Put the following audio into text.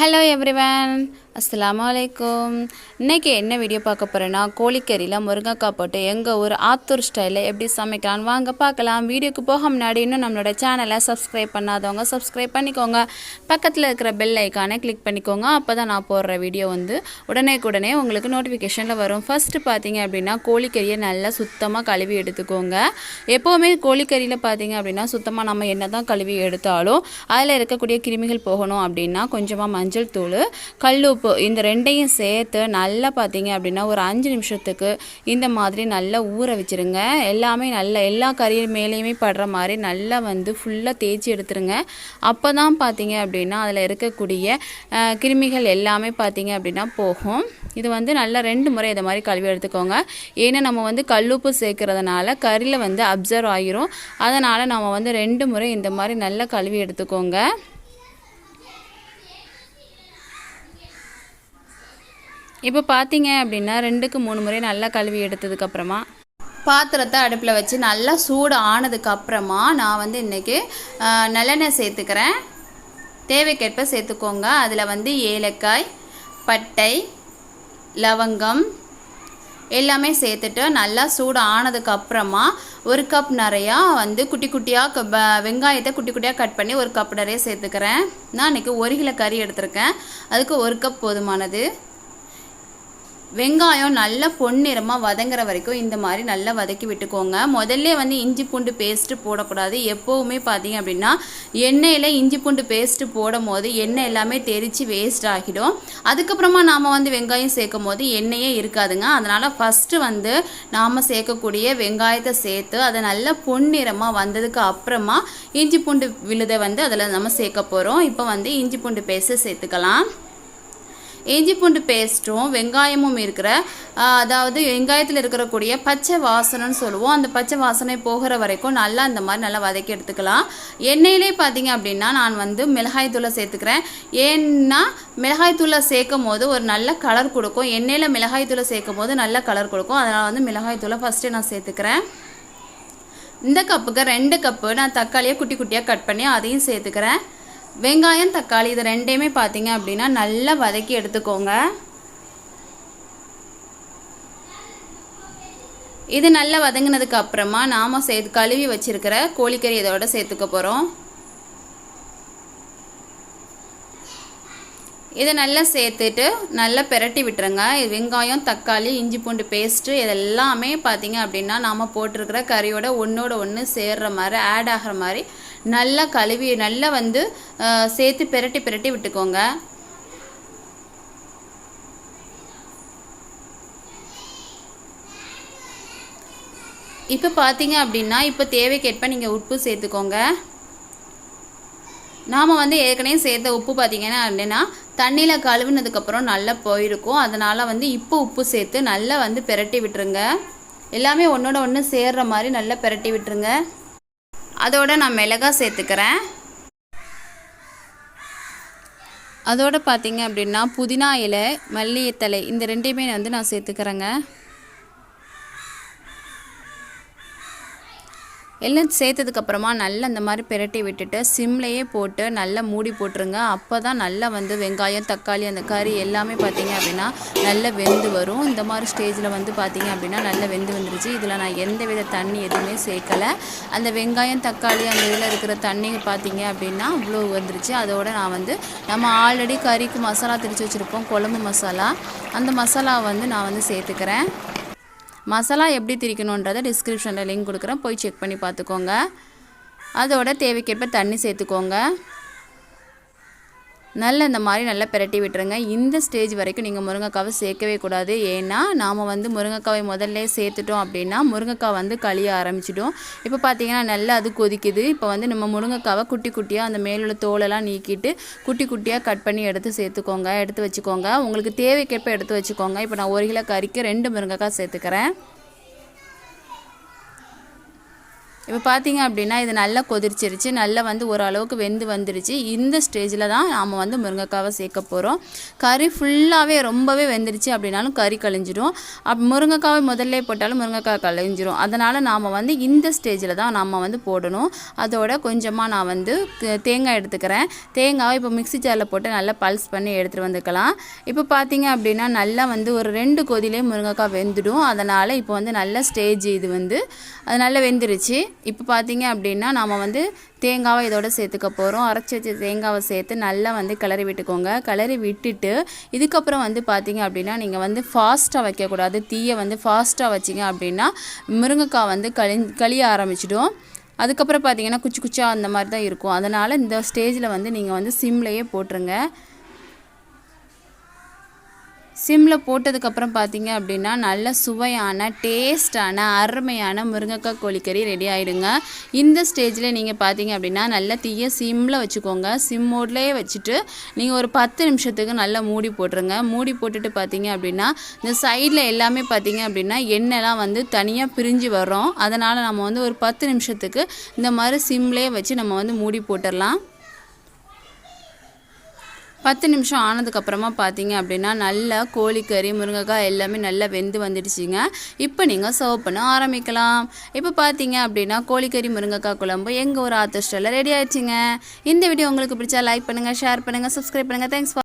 hello everyone. அஸ்லாம் அலைக்கும். இன்றைக்கி என்ன வீடியோ பார்க்க போகிறேன்னா கோழிக்கறியில் முருங்கைக்காய் போட்டு எங்கள் ஊர் ஆத்தூர் ஸ்டைலில் எப்படி சமைக்கலாம்னு வாங்க பார்க்கலாம். வீடியோக்கு போக முன்னாடி இன்னும் நம்மளோட சேனலை சப்ஸ்கிரைப் பண்ணாதவங்க சப்ஸ்கிரைப் பண்ணிக்கோங்க. பக்கத்தில் இருக்கிற பெல் ஐக்கானை கிளிக் பண்ணிக்கோங்க. அப்போ தான் நான் போடுற வீடியோ வந்து உடனே உடனே உங்களுக்கு நோட்டிஃபிகேஷனில் வரும். ஃபஸ்ட்டு பார்த்தீங்க அப்படின்னா கோழிக்கறியை நல்லா சுத்தமாக கழுவி எடுத்துக்கோங்க. எப்போவுமே கோழிக்கறியில் பார்த்தீங்க அப்படின்னா சுத்தமாக நம்ம என்ன தான் கழுவி எடுத்தாலும் அதில் இருக்கக்கூடிய கிருமிகள் போகணும் அப்படின்னா கொஞ்சமாக மஞ்சள் தூள் கல் உப்பு இந்த ரெண்டையும் சேர்த்து நல்லா பார்த்தீங்க அப்படின்னா ஒரு அஞ்சு நிமிஷத்துக்கு இந்த மாதிரி நல்லா ஊற வச்சிருங்க. எல்லாமே நல்லா எல்லா கறியும் மேலேயுமே படுற மாதிரி நல்லா வந்து ஃபுல்லாக தேய்ச்சி எடுத்துருங்க. அப்போ தான் பார்த்தீங்க அப்படின்னா அதில் இருக்கக்கூடிய கிருமிகள் எல்லாமே பார்த்தீங்க அப்படின்னா போகும். இது வந்து நல்லா ரெண்டு முறை இதை மாதிரி கழுவி எடுத்துக்கோங்க. ஏன்னா நம்ம வந்து கல்லுப்பு சேர்க்கறதுனால கறியில் வந்து அப்சர்வ் ஆகிரும் அதனால் நம்ம வந்து ரெண்டு முறை இந்த மாதிரி நல்லா கழுவி எடுத்துக்கோங்க. இப்போ பார்த்தீங்க அப்படின்னா ரெண்டுக்கு மூணு முறை நல்லா கழுவி எடுத்ததுக்கப்புறமா பாத்திரத்தை அடுப்பில் வச்சு நல்லா சூடு ஆனதுக்கப்புறமா நான் வந்து இன்றைக்கி நல்லெண்ணெய் சேர்த்துக்கிறேன். தேவைக்கேற்ப சேர்த்துக்கோங்க. அதில் வந்து ஏலக்காய் பட்டை லவங்கம் எல்லாமே சேர்த்துட்டு நல்லா சூடு ஆனதுக்கு அப்புறமா ஒரு கப் நிறையா வந்து குட்டி குட்டியாக வெங்காயத்தை குட்டி குட்டியாக கட் பண்ணி ஒரு கப் நிறைய சேர்த்துக்கிறேன். நான் இன்றைக்கி ஒரு கிலோ கறி எடுத்திருக்கேன். அதுக்கு ஒரு கப் போதுமானது. வெங்காயம் நல்லா பொன்னிறமாக வதங்குற வரைக்கும் இந்த மாதிரி நல்லா வதக்கி விட்டுக்கோங்க. முதல்ல வந்து இஞ்சி பூண்டு பேஸ்ட்டு போடக்கூடாது. எப்போவுமே பார்த்தீங்க அப்படின்னா எண்ணெயில் இஞ்சி பூண்டு பேஸ்ட்டு போடும் போது எண்ணெய் எல்லாமே தெரித்து வேஸ்ட் ஆகிடும். அதுக்கப்புறமா நாம் வந்து வெங்காயம் சேர்க்கும் போது எண்ணெயே இருக்காதுங்க. அதனால் ஃபஸ்ட்டு வந்து நாம் சேர்க்கக்கூடிய வெங்காயத்தை சேர்த்து அதை நல்லா பொன்னிறமாக வந்ததுக்கு அப்புறமா இஞ்சி பூண்டு விழுதை வந்து அதில் நம்ம சேர்க்க போகிறோம் இப்போ வந்து இஞ்சி பூண்டு பேஸ்ட்டு சேர்த்துக்கலாம். இஞ்சி பூண்டு பேஸ்ட்டும் வெங்காயமும் இருக்கிற அதாவது வெங்காயத்தில் இருக்கக்கூடிய பச்சை வாசனைன்னு சொல்லுவோம். அந்த பச்சை வாசனை போகிற வரைக்கும் நல்லா இந்த மாதிரி நல்லா வதக்கி எடுத்துக்கலாம். எண்ணெயிலே பார்த்தீங்க அப்படின்னா நான் வந்து மிளகாய் தூளை சேர்த்துக்கிறேன். ஏன்னா மிளகாய் தூளை சேர்க்கும் போது ஒரு நல்ல கலர் கொடுக்கும். எண்ணெயில் மிளகாய் தூளை சேர்க்கும் போது நல்ல கலர் கொடுக்கும். அதனால் வந்து மிளகாய் தூளை ஃபஸ்ட்டு நான் சேர்த்துக்கிறேன். இந்த கப்புக்கு ரெண்டு கப்பு நான் தக்காளியை குட்டி குட்டியாக கட் பண்ணி அதையும் சேர்த்துக்கிறேன். வெங்காயம் தக்காளி இது ரெண்டையுமே பார்த்தீங்க அப்படின்னா நல்லா வதக்கி எடுத்துக்கோங்க. இது நல்லா வதங்கினதுக்கு அப்புறமா நாம் சேர்த்து கழுவி வச்சிருக்கிற கோழிக்கறி இதோட சேர்த்துக்க போகிறோம் இதை நல்லா சேர்த்துட்டு நல்லா பெரட்டி விட்டுருங்க. இது வெங்காயம் தக்காளி இஞ்சி பூண்டு பேஸ்ட்டு இதெல்லாமே பார்த்தீங்க அப்படின்னா நாம் போட்டிருக்கிற கறியோட ஒன்றோட ஒன்று சேர்ற மாதிரி ஆட் ஆகிற மாதிரி நல்லா கழுவி நல்லா வந்து சேர்த்து பெரட்டி பெரட்டி விட்டுக்கோங்க. இப்போ பார்த்தீங்க அப்படின்னா இப்போ தேவைக்கேற்ப நீங்கள் உப்பு சேர்த்துக்கோங்க. நாம் வந்து ஏற்கனவே சேர்த்த உப்பு பார்த்தீங்கன்னா அப்படின்னா தண்ணியில் கழுவுனதுக்கப்புறம் நல்லா போயிருக்கும். அதனால் வந்து இப்போ உப்பு சேர்த்து நல்லா வந்து பெரட்டி விட்டுருங்க. எல்லாமே ஒன்றோட ஒன்று சேர்ற மாதிரி நல்லா பெரட்டி விட்டுருங்க. அதோட நான் மிளகா சேர்த்துக்கிறேன். அதோட பார்த்தீங்க அப்படின்னா புதினா இலை மல்லிகைத்தலை இந்த ரெண்டையுமே வந்து நான் சேர்த்துக்கிறேங்க. எல்லாம் சேர்த்ததுக்கப்புறமா நல்லா இந்த மாதிரி பிரட்டி விட்டுட்டு சிம்லையே போட்டு நல்லா மூடி போட்டுருங்க. அப்போ தான் நல்லா வந்து வெங்காயம் தக்காளி அந்த கறி எல்லாமே பார்த்தீங்க அப்படின்னா நல்லா வெந்து வரும். இந்த மாதிரி ஸ்டேஜில் வந்து பார்த்தீங்க அப்படின்னா நல்லா வெந்து வந்துருச்சு. இதில் நான் எந்த வித தண்ணி எதுவுமே சேர்க்கலை. அந்த வெங்காயம் தக்காளி அந்த இதில் இருக்கிற தண்ணி பார்த்தீங்க அப்படின்னா அவ்வளோ வந்துருச்சு. அதோட நான் வந்து நம்ம ஆல்ரெடி கறிக்கு மசாலா திரிச்சு வச்சுருப்போம் குழம்பு மசாலா. அந்த மசாலா வந்து நான் வந்து சேர்த்துக்கிறேன். மசாலா எப்படி திரிக்கணுன்றதை டிஸ்கிரிப்ஷனில் லிங்க் கொடுக்குறேன். போய் செக் பண்ணி பார்த்துக்கோங்க. அதோட தேவைக்கேற்ப தண்ணி சேர்த்துக்கோங்க. நல்ல இந்த மாதிரி நல்லா பிரட்டி விட்டுருங்க. இந்த ஸ்டேஜ் வரைக்கும் நீங்கள் முருங்கைக்காவை சேர்க்கவே கூடாது. ஏன்னா நாம் வந்து முருங்கைக்காவை முதல்ல சேர்த்துட்டோம் அப்படின்னா முருங்கைக்காய் வந்து கழிய ஆரம்பிச்சிடும். இப்போ பார்த்தீங்கன்னா நல்லா அது கொதிக்குது. இப்போ வந்து நம்ம முருங்கைக்காவை குட்டி குட்டியாக அந்த மேலுள்ள தோலெல்லாம் நீக்கிட்டு குட்டி குட்டியாக கட் பண்ணி எடுத்து சேர்த்துக்கோங்க. எடுத்து வச்சுக்கோங்க. உங்களுக்கு தேவைக்கேற்ப எடுத்து வச்சுக்கோங்க. இப்போ நான் ஒரு கிலோ கறிக்கு ரெண்டு முருங்கைக்காய் சேர்த்துக்கிறேன். இப்போ பார்த்தீங்க அப்படின்னா இது நல்லா கொதிச்சிருச்சு நல்லா வந்து ஓரளவுக்கு வெந்து வந்துருச்சு. இந்த ஸ்டேஜில் தான் நாம் வந்து முருங்கைக்காவை சேர்க்க போகிறோம் கறி ஃபுல்லாகவே ரொம்பவே வெந்துருச்சு அப்படின்னாலும் கறி கழிஞ்சிடும் அப் முருங்கைக்காவை முதல்ல போட்டாலும் முருங்கைக்காய் கழிஞ்சிரும். அதனால் நாம் வந்து இந்த ஸ்டேஜில் தான் நம்ம வந்து போடணும். அதோட கொஞ்சமாக நான் வந்து தேங்காய் எடுத்துக்கிறேன். தேங்காவை இப்போ மிக்ஸி ஜாரில் போட்டு நல்லா பல்ஸ் பண்ணி எடுத்துகிட்டு வந்துக்கலாம். இப்போ பார்த்தீங்க அப்படின்னா நல்லா வந்து ஒரு ரெண்டு கொதிலே முருங்கைக்காய் வெந்துடும். அதனால் இப்போ வந்து நல்ல ஸ்டேஜ் இது வந்து. அது நல்லா வெந்துருச்சு. இப்போ பார்த்தீங்க அப்படின்னா நாம் வந்து தேங்காவை இதோட சேர்த்துக்க போகிறோம் அரைச்சி வச்ச தேங்காவை சேர்த்து நல்லா வந்து கிளறி விட்டுக்கோங்க. கிளறி விட்டுட்டு இதுக்கப்புறம் வந்து பார்த்தீங்க அப்படின்னா நீங்கள் வந்து ஃபாஸ்ட்டாக வைக்கக்கூடாது. தீயை வந்து ஃபாஸ்ட்டாக வச்சிங்க அப்படின்னா முருங்கைக்காய் வந்து களி கழிய ஆரம்பிச்சிடும். அதுக்கப்புறம் பார்த்தீங்கன்னா குச்சி குச்சா அந்த மாதிரி தான் இருக்கும். அதனால் இந்த ஸ்டேஜில் வந்து நீங்கள் வந்து சிம்லையே போட்டுருங்க. சிம்மில் போட்டதுக்கப்புறம் பார்த்தீங்க அப்படின்னா நல்ல சுவையான டேஸ்டான அருமையான முருங்கைக்காய் கோழிக்கறி ரெடி ஆகிடுங்க இந்த ஸ்டேஜில் நீங்கள் பார்த்தீங்க அப்படின்னா நல்ல தீயை சிம்மில் வச்சுக்கோங்க. சிம் மோட்லேயே வச்சுட்டு நீங்கள் ஒரு பத்து நிமிஷத்துக்கு நல்லா மூடி போட்டுருங்க. மூடி போட்டுட்டு பார்த்தீங்க அப்படின்னா இந்த சைடில் எல்லாமே பார்த்தீங்க அப்படின்னா எண்ணெய்லாம் வந்து தனியாக பிரிஞ்சு வர்றோம். அதனால் நம்ம வந்து ஒரு பத்து நிமிஷத்துக்கு இந்த மாதிரி சிம்லேயே வச்சு நம்ம வந்து மூடி போட்டுடலாம் பத்து நிமிஷம் ஆனதுக்கப்புறமா பார்த்தீங்க அப்படின்னா நல்லா கோழிக்கறி முருங்கைக்காய் எல்லாமே நல்லா வெந்து வந்துடுச்சுங்க. இப்போ நீங்கள் சர்வ் பண்ண ஆரம்பிக்கலாம். இப்போ பார்த்தீங்க அப்படின்னா கோழிக்கறி முருங்கைக்காய் குழம்பு எங்கள் ஒரு ஆத்தர் ரெடி ஆயிடுச்சுங்க. இந்த வீடியோ உங்களுக்கு பிடிச்சா லைக் பண்ணுங்கள் ஷேர் பண்ணுங்கள் சப்ஸ்கிரைப் பண்ணுங்கள் தேங்க்ஸ்